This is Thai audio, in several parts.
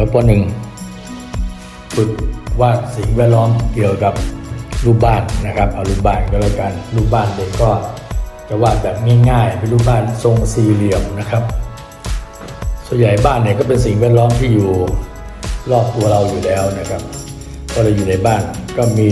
อืมใส่หมวกเดี๋ยวปหนึ่งฝึกวาดสิ่งแวดล้อมเกี่ยวกับรูปบ้านนะครับเอารูปบ้านก็แล้วกันรูปบ้านเด็กก็จะวาดแบบง่ายๆเป็นรูปบ้านทรงสี่เหลี่ยมนะครับ ส่วนใหญ่บ้านเนี่ยก็เป็นสิ่งแวดล้อมที่อยู่รอบตัวเราอยู่แล้วนะครับก็เราอยู่ในบ้านก็มี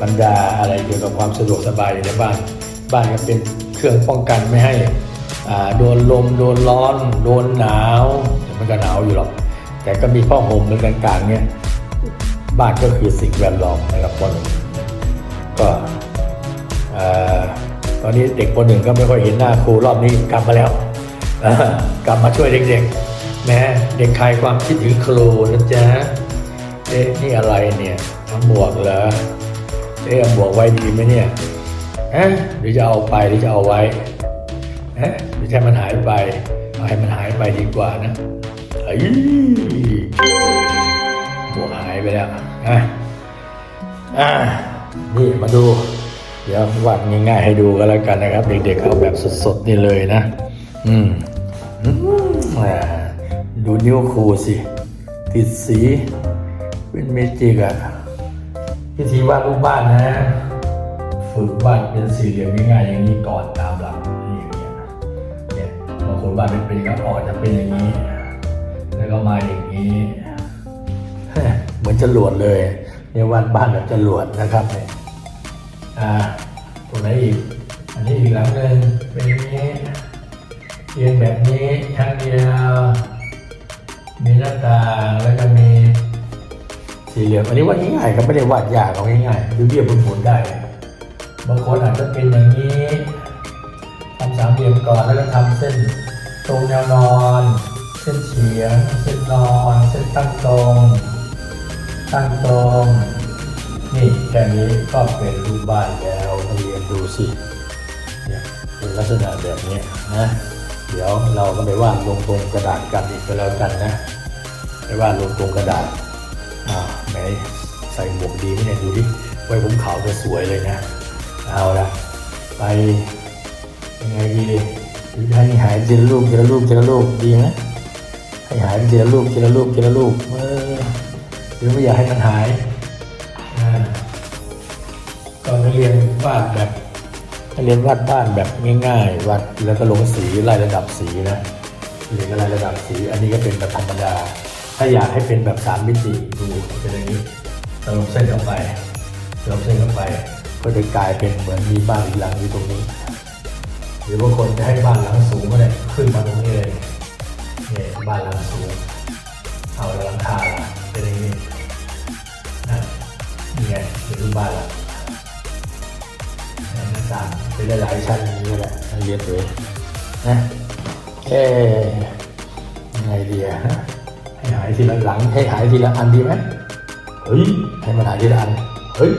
บรรดาอะไรเกี่ยวกับความสะดวกสบายอยู่ในบ้าน บ้านก็เป็นเครื่องป้องกันไม่ให้อ่าโดนลมโดนร้อน โดนหนาวแต่มันก็หนาวอยู่หรอก แต่ก็มีผ้าห่มอะไรต่างๆเนี่ยบ้านก็คือสิ่งแวดล้อมนะครับปหนึ่งก็ตอนนี้เด็กปหนึ่งก็ไม่ค่อยเห็นหน้าครูรอบนี้กลับมาแล้วกลับมาช่วยเด็กๆแม้เด็กคลายความคิดถึงครูนะจ๊ะเอ๊ะนี่อะไรเนี่ยเอาหมวกเหรอเอ๊ะเอาหมวกไว้ดีไหมเนี่ยฮะหรือจะเอาไปหรือจะเอาไว้ฮะหรือจะให้มันหายไปเอาให้มันหายไปดีกว่านะ เอ้ยหมวกหายไปแล้วอะอะนี่มาดู เดี๋ยววาดง่ายๆให้ดูกันแล้วกันนะครับ เด็กๆเอาแบบสดๆนี่เลยนะ อืมดูนิ้วครูสิ ติดสี เป็นเมจิกอะพิธีวาดรูปบ้านนะ ฝึกวาดเป็นสี่เหลี่ยมง่ายๆอย่างนี้ก่อนตามหลักนี่อย่างเงี้ยเนี่ยบางคนวาดเป็นเป็นครับออกจะเป็นอย่างนี้ แล้วก็มาอย่างนี้ เหมือนจรวดเลยเนี่ยวาดบ้านแบบจรวดนะครับเนี่ยอ่าตรงไหนอีก อันนี้อีกหลังหนึ่งเป็นอย่างนี้เรียนแบบนี้ชั้นเดียวมีหน้าต่างแล้วก็มีสี่เหลี่ยมอันนี้วาดง่ายๆครับไม่ได้วาดยากเอาง่ายๆดูเรียบหมุนได้บางคนอาจจะเป็นอย่างนี้ทำสามเหลี่ยมก่อนแล้วก็ทำเส้นตรงแนวนอน เส้นเฉียงเส้นนอนเส้นตั้งตรง ตั้งตรง นี่แค่นี้ก็เป็นรูปบ้านแล้วเรียนดูสิเนี่ยเป็นลักษณะแบบนี้นะเดี๋ยวเราก็ไปวาดลงตรงกระดาษกันอีกก็แล้วกันนะไปวาดลงตรงกระดาษอ่าไหนใส่หมวกดีไหมเนี่ยดูดิไว้ผมขาวจะสวยเลยนะเอาละไปยังไงดีหรือให้หายทีละลูกทีละลูกทีละลูกดีไหม ให้หายทีละลูกทีละลูกทีละลูกเออหรือไม่อยากให้มันหายอ่าก็นักเรียนวาดแบบถ้าเรียนวาดบ้านแบบง่ายๆวาดแล้วก็ลงสีไล่ระดับสีนะเรียนก็ไล่ระดับสี อันนี้ก็เป็นแบบธรรมดา ถ้าอยากให้เป็นแบบสามมิติดูเป็นอย่างนี้เราลงเส้นเข้าไปลงเส้นเข้าไป ก็จะกลายเป็นเหมือนมีบ้านอีกหลังอยู่ตรงนี้ หรือบางคนจะให้บ้านหลังสูงก็ได้ขึ้นมาตรงนี้เลย เนี่ยบ้านหลังสูงเอาหลังคาล่ะเป็นอย่างนี้นะนี่ไงเป็นรูปบ้านละหน้าต่างเป็นหลายชั้นอย่างนี้แหละเรียบเลยนะเอ๊ยังไงดีอะให้หายทีละหลังให้หายทีละอันดีไหมเฮ้ยให้มันหายทีละอันเฮ้ย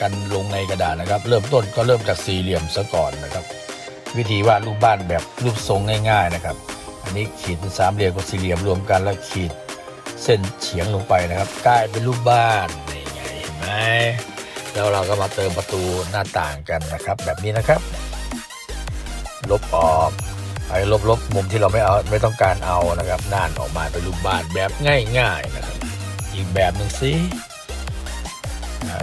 กันลงในกระดาษนะครับ เริ่มต้นก็เริ่มจากสี่เหลี่ยมซะก่อนนะครับ วิธีวาดรูปบ้านแบบรูปทรงง่าย ๆนะครับ อันนี้ขีดเป็นสามเหลี่ยมกับสี่เหลี่ยมรวมกันแล้วขีดเส้นเฉียงลงไปนะครับกลายเป็นรูปบ้านนี่ไงเห็นไหมแล้วเราก็มาเติมประตูหน้าต่างกันนะครับ แบบนี้นะครับ ลบออกไอ้ลบๆมุมที่เราไม่เอาไม่ต้องการเอานะครับน่านออกมาเป็นรูปบ้านแบบง่าย ๆนะครับ อีกแบบหนึ่งสิ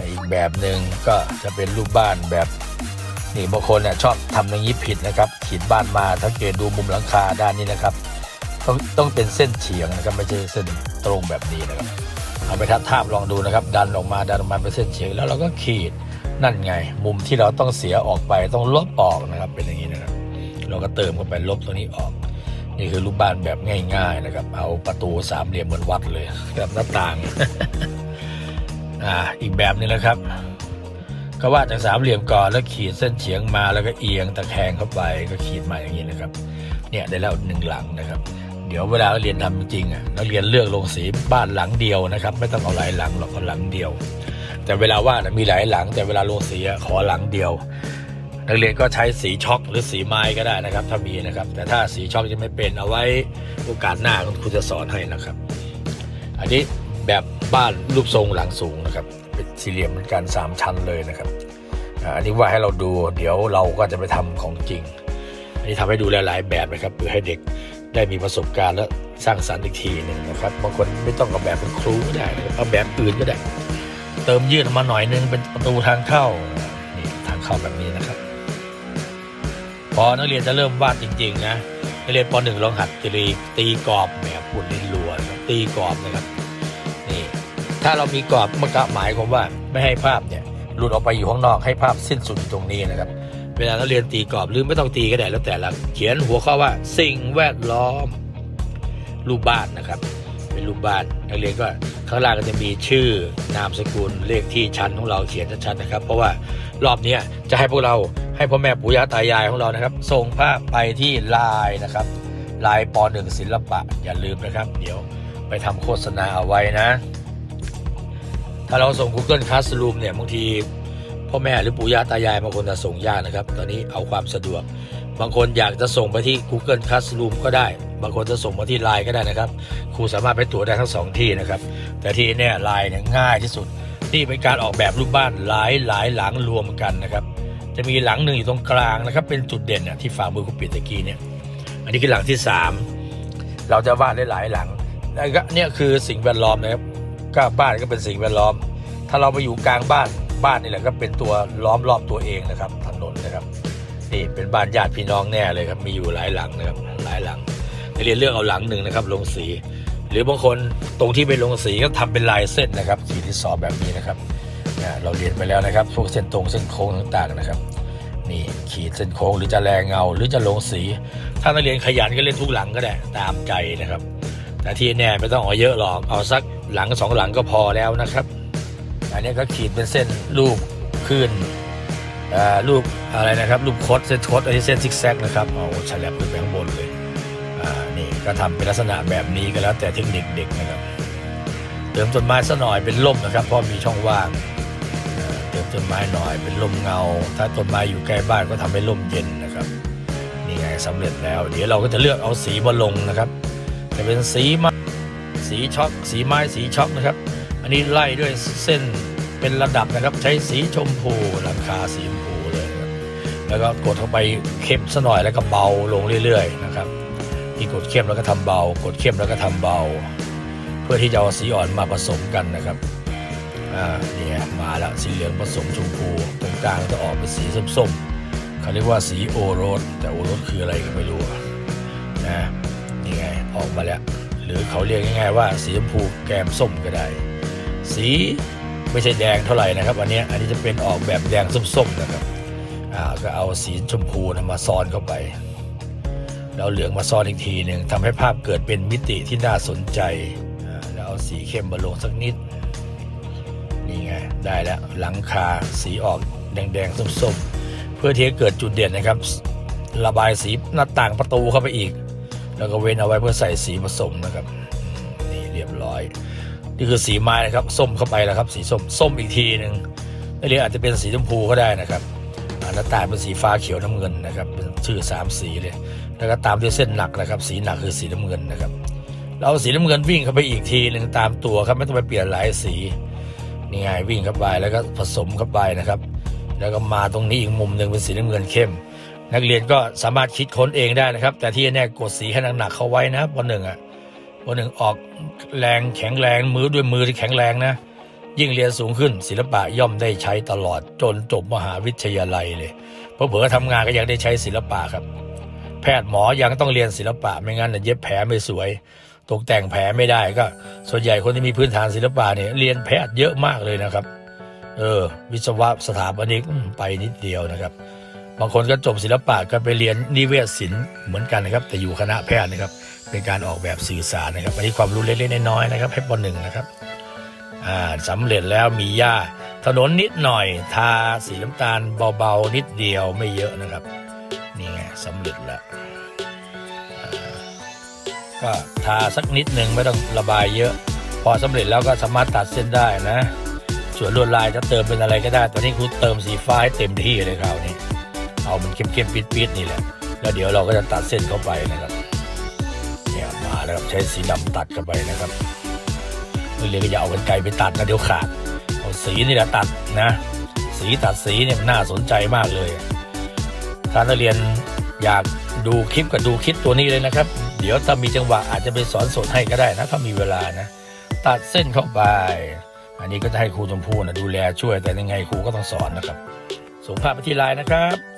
อีกแบบหนึ่งก็จะเป็นรูปบ้านแบบนี่บางคนเนี่ยชอบทำอย่างนี้ผิดนะครับขีดบ้านมาถ้าเกตดูมุมหลังคาด้านนี้นะครับ ต้องต้องเป็นเส้นเฉียงนะครับไม่ใช่เส้นตรงแบบนี้นะครับ เอาไปทับทาบลองดูนะครับ ดันออกมาดันออกมาเป็นเส้นเฉียงแล้วเราก็ขีดนั่นไง มุมที่เราต้องเสียออกไปต้องลบออกนะครับ เป็นอย่างนี้นะครับ เราก็เติมเข้าไปลบตัวนี้ออก นี่คือรูปบ้านแบบง่าย ๆนะครับ เอาประตูสามเหลี่ยมเหมือนวัดเลยกับหน้าต่าง อ่าอีกแบบนึงนะครับ ก็วาดจากสามเหลี่ยมก่อนแล้วขีดเส้นเฉียงมาแล้วก็เอียงตะแคงเข้าไปก็ขีดมาอย่างนี้นะครับ เนี่ยได้แล้วหนึ่งหลังนะครับ เดี๋ยวเวลาเราเรียนทำจริงอะนักเรียนเลือกลงสีบ้านหลังเดียวนะครับ ไม่ต้องเอาหลายหลังหรอกเอาหลังเดียว แต่เวลาวาดมีหลายหลัง แต่เวลาลงสีขอหลังเดียวนักเรียนก็ใช้สีช็อกหรือสีไม้ก็ได้นะครับ ถ้ามีนะครับ แต่ถ้าสีช็อกจะไม่เป็นเอาไว้โอกาสหน้าคุณครูจะสอนให้นะครับ อันนี้แบบ บ้านรูปทรงหลังสูงนะครับเป็นสี่เหลี่ยมเหมือนกันสามชั้นเลยนะครับอันนี้ว่าให้เราดูเดี๋ยวเราก็จะไปทำของจริง อันนี้ทำให้ดูหลาย ๆ แบบนะครับเพื่อให้เด็กได้มีประสบการณ์และสร้างสรรค์อีกทีหนึ่งนะครับบางคนไม่ต้องกับแบบเป็นครูก็ได้เอาแบบอื่นก็ได้ เติมยืดออกมาหน่อยนึงเป็นประตูทางเข้านี่ทางเข้าแบบนี้นะครับพอนักเรียนจะเริ่มวาดจริง ๆ นะนักเรียนป .1 ลองหัดตีตีกรอบแหมพูดลิ้นรัวตีกรอบนะครับ ถ้าเรามีกรอบมันก็หมายความว่าไม่ให้ภาพเนี่ยหลุดออกไปอยู่ข้างนอกให้ภาพสิ้นสุดตรงนี้นะครับ เวลานักเรียนตีกรอบหรือไม่ต้องตีก็ได้แล้วแต่ละเขียนหัวข้อว่าสิ่งแวดล้อม รูปบ้านนะครับ เป็นรูปบ้านนักเรียนก็ข้างล่างก็จะมีชื่อนามสกุลเลขที่ชั้นของเราเขียนชัดๆนะครับ เพราะว่ารอบนี้จะให้พวกเราให้พ่อแม่ปู่ย่าตายายของเรานะครับ ส่งภาพไปที่ไลน์นะครับไลน์ป .1 ศิลปะอย่าลืมนะครับ เดี๋ยวไปทำโฆษณาเอาไว้นะ ถ้าเราส่ง Google Classroom เนี่ยบางทีพ่อแม่หรือปู่ย่าตายายบางคนจะส่งยากนะครับ ตอนนี้เอาความสะดวก บางคนอยากจะส่งไปที่ Google Classroom ก็ได้ บางคนจะส่งมาที่ Line ก็ได้นะครับ ครูสามารถไปตรวจได้ทั้งสองที่นะครับ แต่ที่เนี่ย Line เนี่ยง่ายที่สุด นี่เป็นการออกแบบรูปบ้านหลายหลายหลังรวมกันนะครับ จะมีหลังหนึ่งอยู่ตรงกลางนะครับ เป็นจุดเด่นน่ะที่ฝ่ามือคุณปิดตะกี้เนี่ย อันนี้คือหลังที่สามเราจะวาดได้หลายหลังแล้วก็เนี่ยคือสิ่งแวดล้อมนะครับ ก็บ้านก็เป็นสิ่งแวดล้อม ถ้าเราไปอยู่กลางบ้านบ้านนี่แหละก็เป็นตัวล้อมรอบตัวเองนะครับ ถนนนะครับ นี่เป็นบ้านญาติพี่น้องแน่เลยครับมีอยู่หลายหลังนะครับหลายหลังเรียนเลือกเอาหลังหนึ่งนะครับลงสี หรือบางคนตรงที่ไปลงสีก็ทำเป็นลายเส้นนะครับสีที่สอบแบบนี้นะครับเราเรียนไปแล้วนะครับพวกเส้นตรงเส้นโค้งต่างๆนะครับนี่ขีดเส้นโค้งหรือจะแรงเงาหรือจะลงสี ถ้านักเรียนขยันก็เล่นทุกหลังก็ได้ตามใจนะครับ แต่ที่แน่ไม่ต้องเอาเยอะหรอกเอาสักหลังสองหลังก็พอแล้วนะครับ อันนี้ก็ขีดเป็นเส้นรูปขึ้นรูปอะไรนะครับ รูปโคดเส้นโคดอันนี้เส้นซิกแซกนะครับเอาฉลับขึ้นไปข้างบนเลยนี่ก็ทำเป็นลักษณะแบบนี้ก็แล้วแต่เทคนิคเด็กนะครับ เติมต้นไม้สักหน่อยเป็นร่มนะครับเพราะมีช่องว่างเติมต้นไม้หน่อยเป็นร่มเงา ถ้าต้นไม้อยู่ใกล้บ้านก็ทำให้ร่มเย็นนะครับนี่ไงสำเร็จแล้ว เดี๋ยวเราก็จะเลือกเอาสีมาลงนะครับ จะเป็นสีไม้สีช็อกสีไม้สีช็อกนะครับ อันนี้ไล่ด้วยเส้นเป็นระดับนะครับ ใช้สีชมพูหลังคาสีชมพูเลยนะครับแล้วก็กดเข้าไปเข้มซะหน่อยแล้วก็เบาลงเรื่อยๆนะครับที่กดเข้มแล้วก็ทำเบา กดเข้มแล้วก็ทำเบา เพื่อที่จะเอาสีอ่อนมาผสมกันนะครับอ่าเนี่ยมาแล้วสีเหลืองผสมชมพูตรงกลางจะออกเป็นสีส้มๆเขาเรียกว่าสีโอโรสแต่โอโรสคืออะไรก็ไม่รู้นะ ออกมาแล้ว หรือเขาเรียกง่ายๆว่าสีชมพูแกมส้มก็ได้ สีไม่ใช่แดงเท่าไหร่นะครับ อันนี้อันนี้จะเป็นออกแบบแดงส้มๆนะครับอ่าก็เอาสีชมพูนะมาซ้อนเข้าไปแล้วเหลืองมาซ้อนอีกทีหนึ่งทำให้ภาพเกิดเป็นมิติที่น่าสนใจแล้วเอาสีเข้มมาลงสักนิดนี่ไงได้แล้วหลังคาสีออกแดงๆส้มๆเพื่อที่จะเกิดจุดเด่นนะครับ ระบายสีหน้าต่างประตูเข้าไปอีก แล้วก็เว้นเอาไว้เพื่อใส่สีผสมนะครับนี่เรียบร้อย นี่คือสีไม้นะครับส้มเข้าไปแล้วครับ สีส้มส้มอีกทีหนึ่งนักเรียนอาจจะเป็นสีชมพูก็ได้นะครับอ่าหน้าต่าเป็นสีฟ้าเขียวน้ำเงินนะครับเป็นชื่อสามสีเลยแล้วก็ตามด้วยเส้นหนักนะครับ สีหนักคือสีน้ำเงินนะครับเราสีน้ำเงินวิ่งเข้าไปอีกทีหนึ่งตามตัวครับไม่ต้องไปเปลี่ยนหลายสีนี่ไงวิ่งเข้าไปแล้วก็ผสมเข้าไปนะครับ แล้วก็มาตรงนี้อีกมุมหนึ่งเป็นสีน้ำเงินเข้ม นักเรียนก็สามารถคิดค้นเองได้นะครับ แต่ที่แน่กดสีให้หนักๆเข้าไว้นะวันหนึ่งอะวันหนึ่งออกแรงแข็งแรงมือด้วยมือที่แข็งแรงนะ ยิ่งเรียนสูงขึ้นศิลปะย่อมได้ใช้ตลอดจนจบมหาวิทยาลัยเลยเพราะเผื่อทำงานก็ยังได้ใช้ศิลปะครับ แพทย์หมอยังต้องเรียนศิลปะไม่งั้นน่ะเย็บแผลไม่สวย ตกแต่งแผลไม่ได้ก็ ส่วนใหญ่คนที่มีพื้นฐานศิลปะเนี่ยเรียนแพทย์เยอะมากเลยนะครับ เออ วิศวะสถาปนิกไปนิดเดียวนะครับ บางคนก็จบศิลปะก็ไปเรียนนิเวศศิลป์เหมือนกันนะครับ แต่อยู่คณะแพทย์นะครับ เป็นการออกแบบสื่อสารนะครับอันนี้ความรู้เล็กๆน้อยๆนะครับให้ปหนึ่งนะครับอ่าสำเร็จแล้วมีหญ้าถนนนิดหน่อย ทาสีน้ำตาลเบาๆ นิดเดียวไม่เยอะนะครับ นี่ไงสำเร็จแล้วก็ทาสักนิดหนึ่งไม่ต้องระบายเยอะ พอสำเร็จแล้วก็สามารถตัดเส้นได้นะ ส่วนลวดลายจะเติมเป็นอะไรก็ได้ ตอนนี้ครูเติมสีฟ้าให้เต็มที่เลยคราวนี้ เอามันเข้มๆปิดๆนี่แหละ แล้วเดี๋ยวเราก็จะตัดเส้นเข้าไปนะครับ เนี่ยมาแล้วครับใช้สีดำตัดเข้าไปนะครับไม่เลยก็อย่าเอากันไกลไปตัดนะเดี๋ยวขาด เอาสีนี่แหละตัดนะ สีตัดสีเนี่ยมันน่าสนใจมากเลย ถ้านักเรียนอยากดูคลิปก็ดูคลิปตัวนี้เลยนะครับ เดี๋ยวถ้ามีจังหวะอาจจะไปสอนสดให้ก็ได้นะถ้ามีเวลานะ ตัดเส้นเข้าไป อันนี้ก็จะให้ครูชมพู่นะดูแลช่วยแต่ยังไงครูก็ต้องสอนนะครับส่งภาพไปที่ไลน์นะครับ